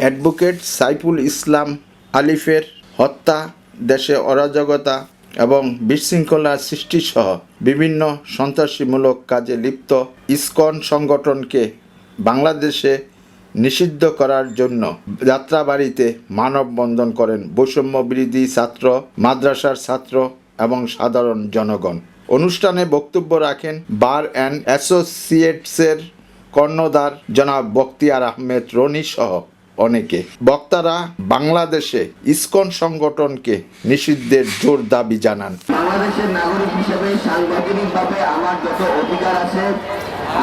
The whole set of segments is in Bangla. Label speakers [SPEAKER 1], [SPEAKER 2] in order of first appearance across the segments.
[SPEAKER 1] অ্যাডভোকেট সাইফুল ইসলাম আলিফের হত্যা, দেশে অরাজকতা এবং বিশৃঙ্খলা সৃষ্টিসহ বিভিন্ন সন্ত্রাসীমূলক কাজে লিপ্ত ইসকন সংগঠনকে বাংলাদেশে নিষিদ্ধ করার জন্য যাত্রাবাড়িতে মানববন্ধন করেন বৈষম্য বিরোধী ছাত্র, মাদ্রাসার ছাত্র এবং সাধারণ জনগণ। অনুষ্ঠানে বক্তব্য রাখেন বার অ্যান্ড অ্যাসোসিয়েটসের কর্ণধার জনাব বখতিয়ার আহমেদ রনি সহ। অনেকে। বক্তারা বাংলাদেশে ইসকন সংগঠনকে নিষিদ্ধের জোর দাবি জানান।
[SPEAKER 2] বাংলাদেশের নাগরিক হিসেবে সাংবিধানিকভাবে আমার যত অধিকার আছে,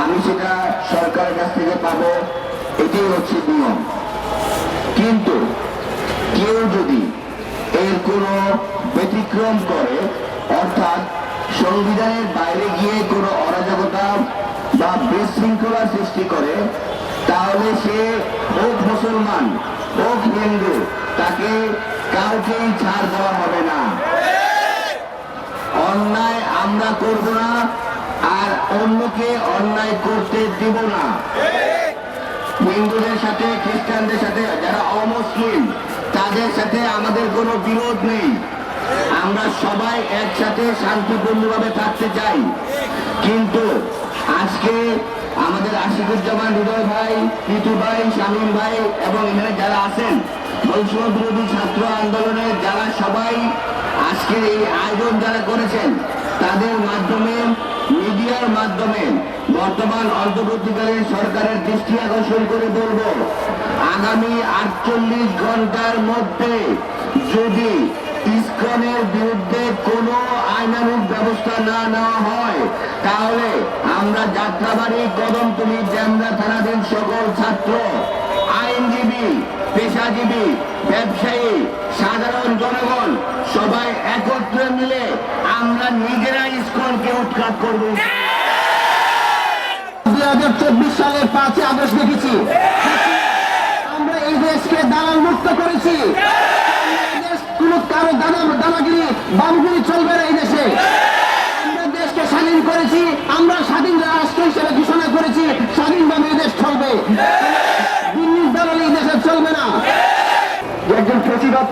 [SPEAKER 2] আমি সেটা সরকারের কাছ থেকে পাবো, এটাই হচ্ছে নিয়ম। কিন্তু কেউ যদি এর কোনো ব্যতিক্রম করে, অর্থাৎ সংবিধানের বাইরে গিয়ে কোনো অরাজকতা বা বিশৃঙ্খলা সৃষ্টি করে তাহলে সে হোক মুসলমান হোক হিন্দু, তাকে কাউকেই ছাড় দেওয়া হবে না। অন্যায় আমরা করব না, আর অন্যকে অন্যায় করতে দিব না। হিন্দুদের সাথে, খ্রিস্টানদের সাথে, যারা অমুসলিম, তাদের সাথে আমাদের কোনো বিরোধ নেই। আমরা সবাই একসাথে শান্তিপূর্ণভাবে থাকতে চাই। কিন্তু আজকে আমাদের আশিকুজ্জামান হৃদয় ভাই পিতু ভাই, শামীম ভাই এবং এখানে যারা আছেন বিরোধী ছাত্র আন্দোলনের যারা সবাই আজকে এই আয়োজন যারা করেছেন, তাদের মাধ্যমে, মিডিয়ার মাধ্যমে বর্তমান অন্তর্বর্তীকালীন সরকারের দৃষ্টি আকর্ষণ করে বলব, আগামী আটচল্লিশ ঘণ্টার মধ্যে যদি ইস্কনের বিরুদ্ধে কোনো আইনানুগ ব্যবস্থা না নেওয়া হয়, তাহলে যাত্রাবাড়ি কদমতলী ড্যামরা থানাধীন সকল ছাত্র, আইনজীবী, পেশাজীবী, ব্যবসায়ী, সাধারণ জনগণ, সবাই একত্রে মিলে আমরা নিজেরা ইস্কনকে উৎখাত করব।
[SPEAKER 3] দুই হাজার চব্বিশ সালের পাঁচই আগস্ট দেখেছি। আমরা এই দেশকে দালাল মুক্ত করেছি কোনো কারও দাদা দাদাগিরি বামগিরি চলবে না এই দেশে। স্বাধীন করেছি, আমরা স্বাধীন রাষ্ট্র হিসেবে ঘোষণা করেছি স্বাধীনভাবে দেশ চলবে। দালালি এই দেশে চলবে না।
[SPEAKER 4] একজন ফেসিবাদ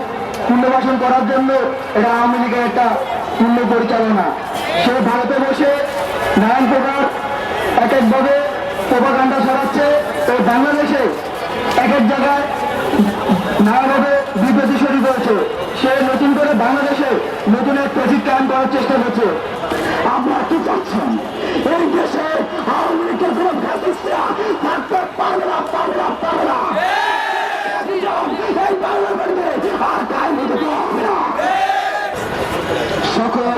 [SPEAKER 4] পুনর্বাসন করার জন্য এটা আওয়ামী লীগের একটা পূর্ণ পরিচালনা। সে ভারতে বসে প্রকার এক একভাবে ছড়াচ্ছে বাংলাদেশে এক এক জায়গায় নানাভাবে বিবৃতি শরীর রয়েছে সে নতুন করে বাংলাদেশে নতুন এক প্রজেক্ট করার চেষ্টা করছে আপনারা কি চাচ্ছেন এই দেশে আওয়ামী লীগের কোনো ফ্যাসিস্টরা থাকতে পারবে না পারবে না পারবে না এই বাংলা বাড়িতে আর কাহিনী দিতে হবে না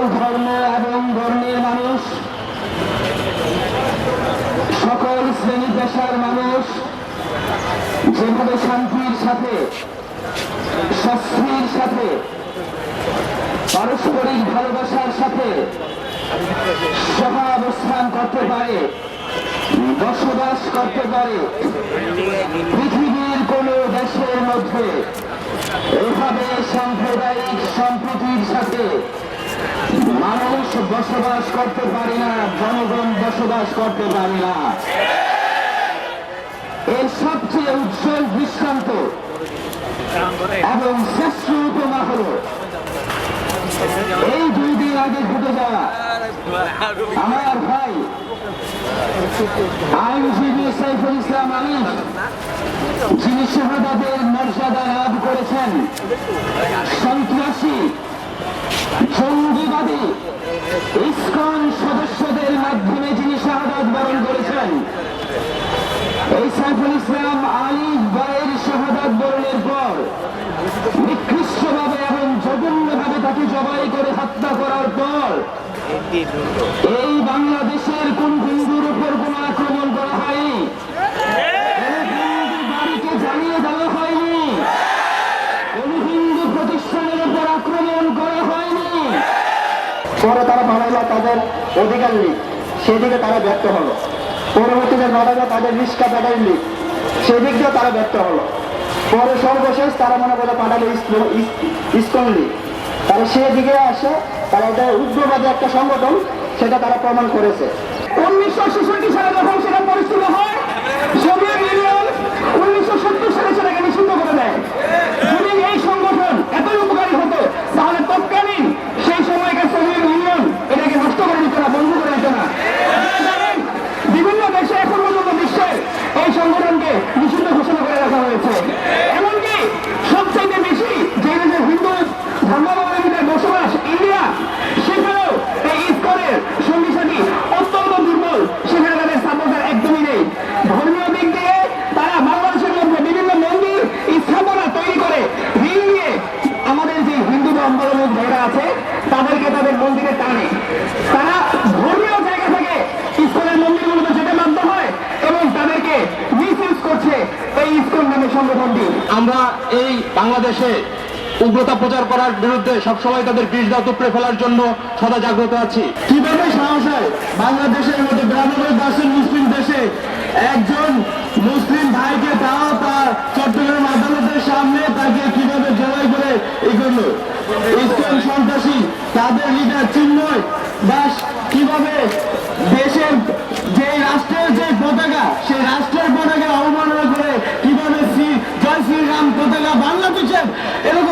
[SPEAKER 4] সকল ধর্ম এবং ধর্মের মানুষ, সকল শ্রেণি পেশার মানুষ, যেভাবে শান্তির সাথে, স্বস্তির সাথে, পারস্পরিক ভালোবাসার সাথে সহাবস্থান করতে পারে, বসবাস করতে পারে, পৃথিবীর কোন দেশের মধ্যে এভাবে সাম্প্রদায়িক সম্প্রীতির সাথে বসবাস করতে পারে না, জনগণ বসবাস করতে পারে না। এর সবচেয়ে উজ্জ্বল দৃষ্টান্ত এবং শ্রেষ্ঠ উপমা হল, এই দুই দিন আগে ঘটে যাওয়া আমার ভাই, আইনজীবী সাইফুল ইসলাম আলী, যিনি শাহাদাতের মর্যাদা লাভ করেছেন, সন্ত্রাসী জঙ্গিবাদী ইস্কন সদস্যদের মাধ্যমে যিনি শাহাদ বরণ করেছেন, এই সাইফুল ইসলাম আলী বায়ের শাহাদ বরণের পর নিকৃষ্টভাবে এবং জঘন্যভাবে তাকে জবাই করে হত্যা করার পর এই বাংলাদেশের কোন হিন্দুর উপর কোন আক্রমণ করা হয়নি কোন হিন্দু বাড়িকে জানিয়ে দেওয়া হয়নি কোন হিন্দু প্রতিষ্ঠানের উপর আক্রমণ করা হয়নি পরে তারা বানাইলা তাদের অধিকার নেই। সেদিকে তারা ব্যর্থ হলো। পরবর্তীতে বানাইলা তাদের রিস্কা ব্যাটারি লিগ সেদিক দিয়ে তারা ব্যর্থ হলো। পরে সর্বশেষ তারা মনে করে পাঠালো ইস- ইস- ইসকন লীগ তারা সেদিকে আসে, তারা এটা উগ্রবাদী একটা সংগঠন, সেটা তারা প্রমাণ করেছে। উনিশশো ছেষট্টি সালে যখন সেটা পরিস্থিতি হয় く
[SPEAKER 5] আমরা এই বাংলাদেশে উগ্রতা প্রচার করার বিরুদ্ধে সবসময় তাদের বীজ দাঁত উপড়ে ফেলার জন্য সদা জাগ্রত আছি।
[SPEAKER 3] কীভাবে সাহস হয়? বাংলাদেশের মতো বিরানব্বই পার্সেন্ট মুসলিম দেশে একজন মুসলিম ভাইকে তাও তার চট্টগ্রাম আদালতের সামনে তাকে কীভাবে জবাই করে এগুলো? ইসলাম সন্ত্রাসী, তাদের leader Chinmoy Das dizendo, ele não